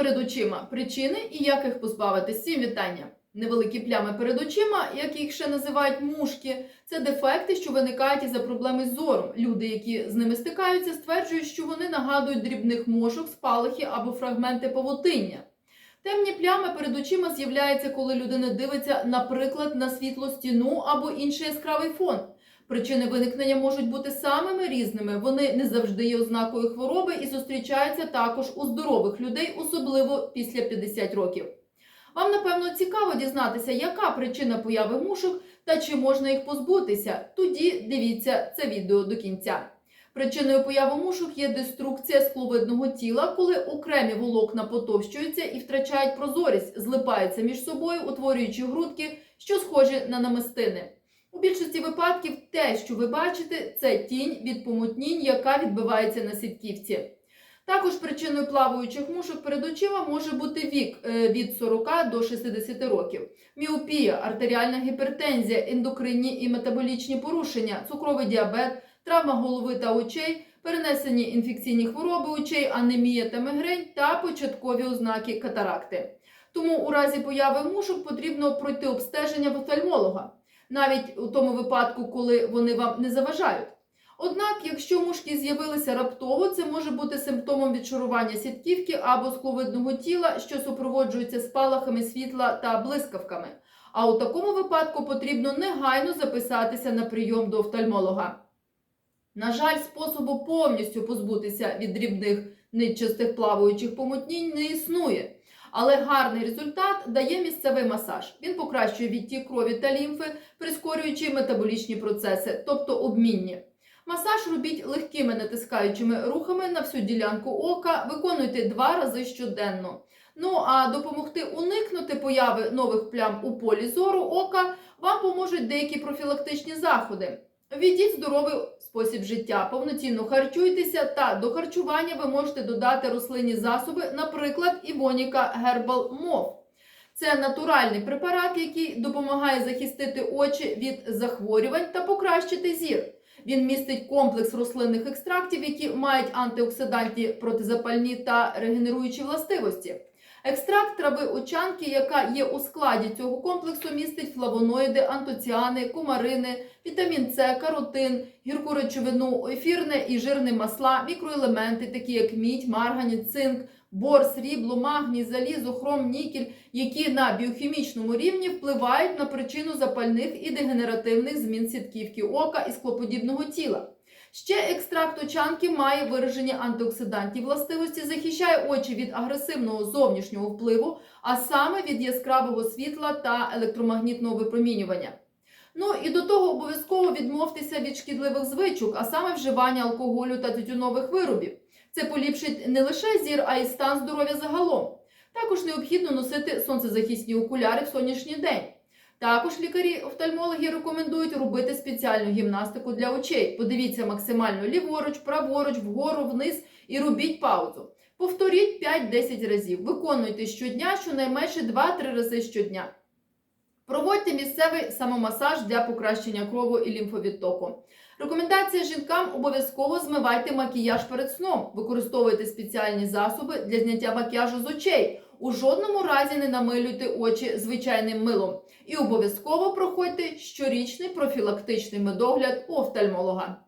перед очима, причини і як їх позбавитись. Всім вітання. Невеликі плями перед очима, як їх ще називають мушки, це дефекти, що виникають із-за проблеми з зором. Люди, які з ними стикаються, стверджують, що вони нагадують дрібних мошок, спалахи або фрагменти павутиння. Темні плями перед очима з'являються, коли людина дивиться, наприклад, на світлу стіну або інший яскравий фон. Причини виникнення можуть бути самими різними. Вони не завжди є ознакою хвороби і зустрічаються також у здорових людей, особливо після 50 років. Вам напевно цікаво дізнатися, яка причина появи мушок та чи можна їх позбутися. Тоді дивіться це відео до кінця. Причиною появи мушок є деструкція скловидного тіла, коли окремі волокна потовщуються і втрачають прозорість, злипаються між собою, утворюючи грудки, що схожі на намистини. У більшості випадків те, що ви бачите, це тінь від помутнінь, яка відбивається на сітківці. Також причиною плаваючих мушок перед очима може бути вік е, від 40 до 60 років, міопія, артеріальна гіпертензія, ендокринні і метаболічні порушення, цукровий діабет, травма голови та очей, перенесені інфекційні хвороби очей, анемія та мигрень та початкові ознаки катаракти. Тому у разі появи мушок потрібно пройти обстеження в офтальмолога, навіть у тому випадку, коли вони вам не заважають. Однак, якщо мушки з'явилися раптово, це може бути симптомом відшарування сітківки або скловидного тіла, що супроводжується спалахами світла та блискавками. А у такому випадку потрібно негайно записатися на прийом до офтальмолога. На жаль, способу повністю позбутися від дрібних нитчастих плаваючих помутнінь не існує. Але гарний результат дає місцевий масаж. Він покращує відтік крові та лімфи, прискорюючи метаболічні процеси, тобто обмінні. Масаж робіть легкими натискаючими рухами на всю ділянку ока, виконуйте два рази щоденно. Ну а допомогти уникнути появи нових плям у полі зору ока вам поможуть деякі профілактичні заходи. Введіть здоровий спосіб життя, повноцінно харчуйтеся та до харчування ви можете додати рослинні засоби, наприклад, Івоніка Herbal Move. Це натуральний препарат, який допомагає захистити очі від захворювань та покращити зір. Він містить комплекс рослинних екстрактів, які мають антиоксидантні, протизапальні та регенеруючі властивості. Екстракт трави очанки, яка є у складі цього комплексу, містить флавоноїди, антоціани, кумарини, вітамін С, каротин, гірку речовину, ефірне і жирне масла, мікроелементи, такі як мідь, марганіт, цинк, бор, срібло, магній, залізо, хром, нікель, які на біохімічному рівні впливають на причину запальних і дегенеративних змін сітківки ока і склоподібного тіла. Ще екстракт очанки має виражені антиоксидантні властивості, захищає очі від агресивного зовнішнього впливу, а саме від яскравого світла та електромагнітного випромінювання. Ну і до того обов'язково відмовтеся від шкідливих звичок, а саме вживання алкоголю та тютюнових виробів. Це поліпшить не лише зір, а й стан здоров'я загалом. Також необхідно носити сонцезахисні окуляри в сонячний день. Також лікарі-офтальмологи рекомендують робити спеціальну гімнастику для очей. Подивіться максимально ліворуч, праворуч, вгору, вниз і робіть паузу. Повторіть 5-10 разів. Виконуйте щодня, щонайменше 2-3 рази щодня. Проводьте місцевий самомасаж для покращення крову і лімфовідтоку. Рекомендація жінкам обов'язково змивайте макіяж перед сном. Використовуйте спеціальні засоби для зняття макіяжу з очей. У жодному разі не намилюйте очі звичайним милом. І обов'язково проходьте щорічний профілактичний медогляд у офтальмолога.